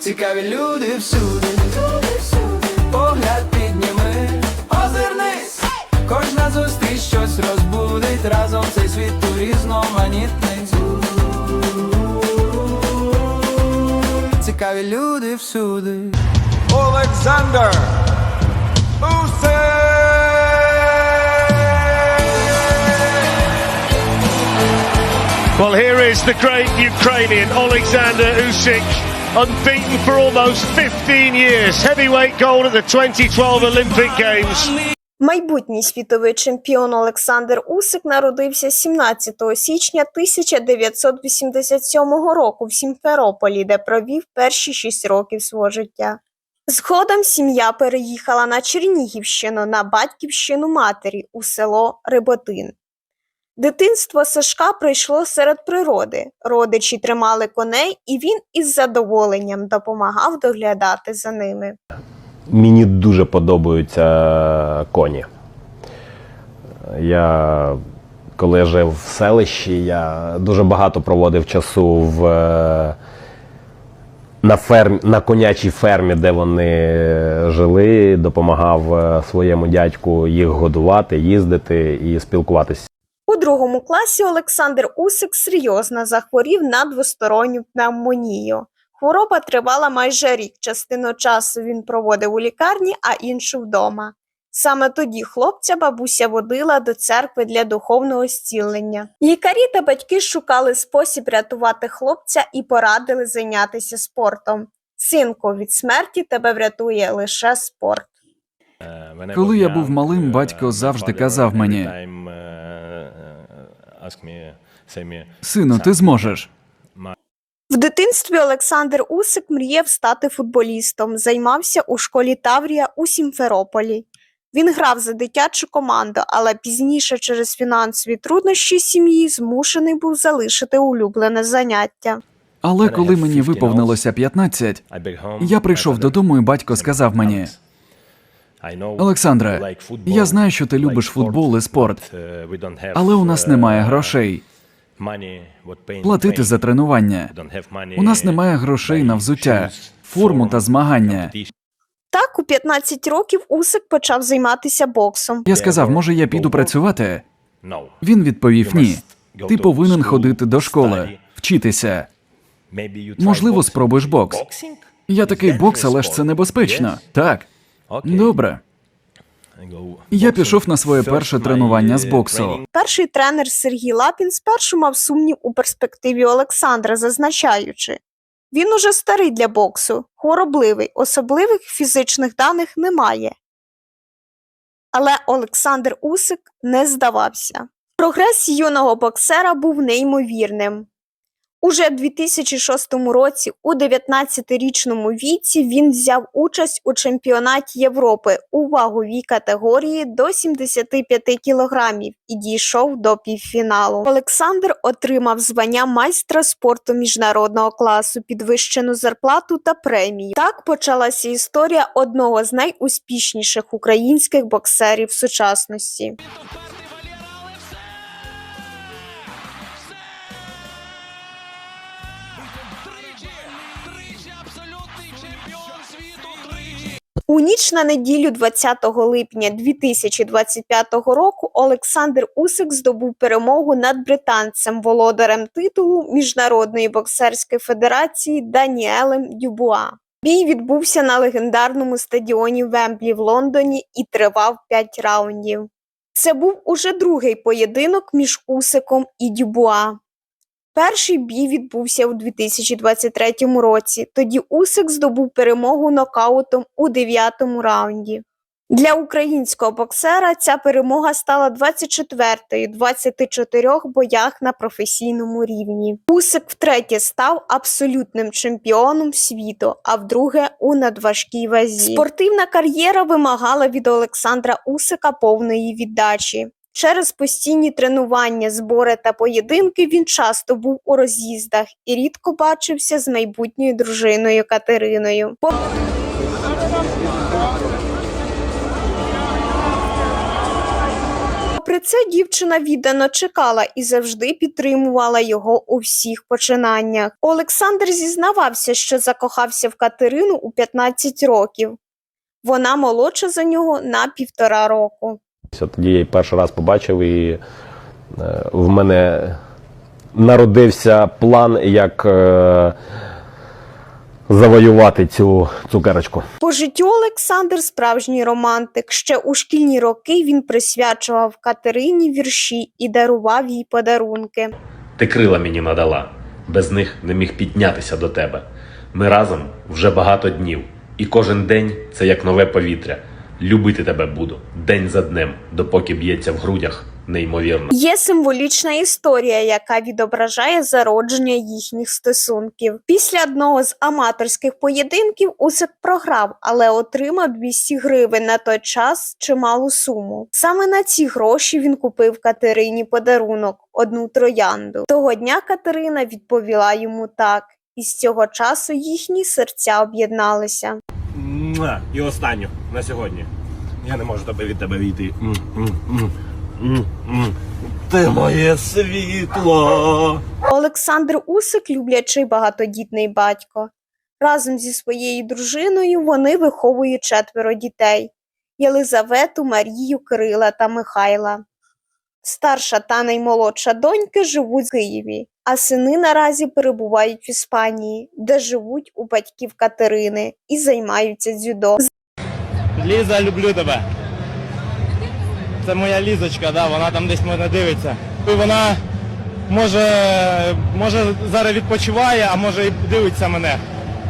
Цікаві люди всюди, погляд підніми, озирнись, кожна зустріч щось розбудить разом цей світ у різноманітний. Цікаві люди всюди. Alexander Usyk. Well, here is the great Ukrainian Alexander Usyk, unbeaten for almost 15 years. Heavyweight gold at the 2012 Olympic Games. Майбутній світовий чемпіон Олександр Усик народився 17 січня 1987 року в Сімферополі, де провів перші шість років свого життя. Згодом сім'я переїхала на Чернігівщину на батьківщину матері у село Риботин. Дитинство Сашка пройшло серед природи. Родичі тримали коней, і він із задоволенням допомагав доглядати за ними. Мені дуже подобаються коні. Я, коли жив в селищі, я дуже багато проводив часу в, е, на, ферм, на конячій фермі, де вони жили, допомагав е, своєму дядьку їх годувати, їздити і спілкуватися. Другому класі Олександр Усик серйозно захворів на двосторонню пневмонію. Хвороба тривала майже рік. Частину часу він проводив у лікарні, а іншу вдома. Саме тоді хлопця бабуся водила до церкви для духовного зцілення. Лікарі та батьки шукали спосіб рятувати хлопця і порадили зайнятися спортом. Синку, від смерті тебе врятує лише спорт. Коли я був малим, батько завжди казав мені, Сину, ти зможеш. В дитинстві Олександр Усик мріяв стати футболістом, займався у школі Таврія у Сімферополі. Він грав за дитячу команду, але пізніше через фінансові труднощі сім'ї змушений був залишити улюблене заняття. Але коли мені виповнилося 15, я прийшов додому, і батько сказав мені: Олександре, я знаю, що ти любиш футбол і спорт, але у нас немає грошей платити за тренування. У нас немає грошей на взуття, форму та змагання. Так, у 15 років Усик почав займатися боксом. Я сказав, може, я піду працювати? Він відповів: ні. Ти повинен ходити до школи, вчитися. Можливо, спробуєш бокс. Я такий бокс, але ж це небезпечно. Так, добре. Я пішов на своє перше тренування з боксу. Перший тренер Сергій Лапін спершу мав сумнів у перспективі Олександра, зазначаючи, він уже старий для боксу, хворобливий, особливих фізичних даних немає. Але Олександр Усик не здавався. Прогрес юного боксера був неймовірним. Уже в 2006 році, у 19-річному віці, він взяв участь у чемпіонаті Європи у ваговій категорії до 75 кілограмів і дійшов до півфіналу. Олександр отримав звання майстра спорту міжнародного класу, підвищену зарплату та премію. Так почалася історія одного з найуспішніших українських боксерів сучасності. У ніч на неділю 20 липня 2025 року Олександр Усик здобув перемогу над британцем, володарем титулу Міжнародної боксерської федерації Даніелем Дюбуа. Бій відбувся на легендарному стадіоні Вемблі в Лондоні і тривав 5 раундів. Це був уже другий поєдинок між Усиком і Дюбуа. Перший бій відбувся у 2023 році. Тоді Усик здобув перемогу нокаутом у дев'ятому раунді. Для українського боксера ця перемога стала 24-ю 24 боях на професійному рівні. Усик втретє став абсолютним чемпіоном світу, а вдруге у надважкій вазі. Спортивна кар'єра вимагала від Олександра Усика повної віддачі. Через постійні тренування, збори та поєдинки він часто був у роз'їздах і рідко бачився з майбутньою дружиною Катериною. По- Попри Попри це, дівчина віддано чекала і завжди підтримувала його у всіх починаннях. Олександр зізнавався, що закохався в Катерину у 15 років. Вона молодша за нього на півтора року. Тоді я її перший раз побачив, і е, в мене народився план, як е, завоювати цю цукерочку. По життю Олександр справжній романтик. Ще у шкільні роки він присвячував Катерині вірші і дарував їй подарунки. Ти крила мені надала, без них не міг піднятися до тебе. Ми разом вже багато днів, і кожен день це як нове повітря. Любити тебе буду день за днем, допоки б'ється в грудях неймовірно. Є символічна історія, яка відображає зародження їхніх стосунків. Після одного з аматорських поєдинків Усик програв, але отримав 200 гривень на той час чималу суму. Саме на ці гроші він купив Катерині подарунок одну троянду. Того дня Катерина відповіла йому так, і з цього часу їхні серця об'єдналися. І останню на сьогодні. Я не можу тебе від тебе війти. Ти моє світло. Олександр Усик люблячий багатодітний батько. Разом зі своєю дружиною вони виховують четверо дітей Єлизавету, Марію, Кирила та Михайла. Старша та наймолодша доньки живуть в Києві, а сини наразі перебувають в Іспанії, де живуть у батьків Катерини і займаються дзюдо. Ліза, люблю тебе. Це моя лізочка, да, вона там десь мене дивиться. І вона може, може зараз відпочиває, а може і дивиться мене.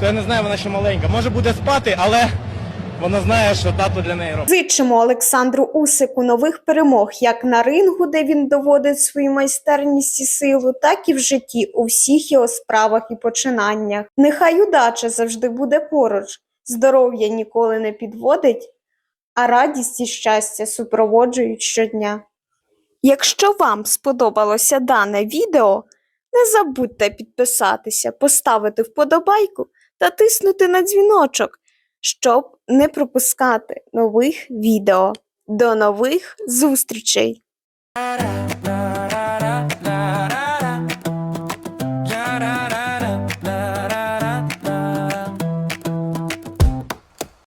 То я не знаю, вона ще маленька. Може буде спати, але вона знає, що тато для неї робить. Зичимо Олександру Усику нових перемог як на рингу, де він доводить свою майстерність і силу, так і в житті у всіх його справах і починаннях. Нехай удача завжди буде поруч, здоров'я ніколи не підводить, а радість і щастя супроводжують щодня. Якщо вам сподобалося дане відео, не забудьте підписатися, поставити вподобайку та тиснути на дзвіночок щоб не пропускати нових відео. До нових зустрічей!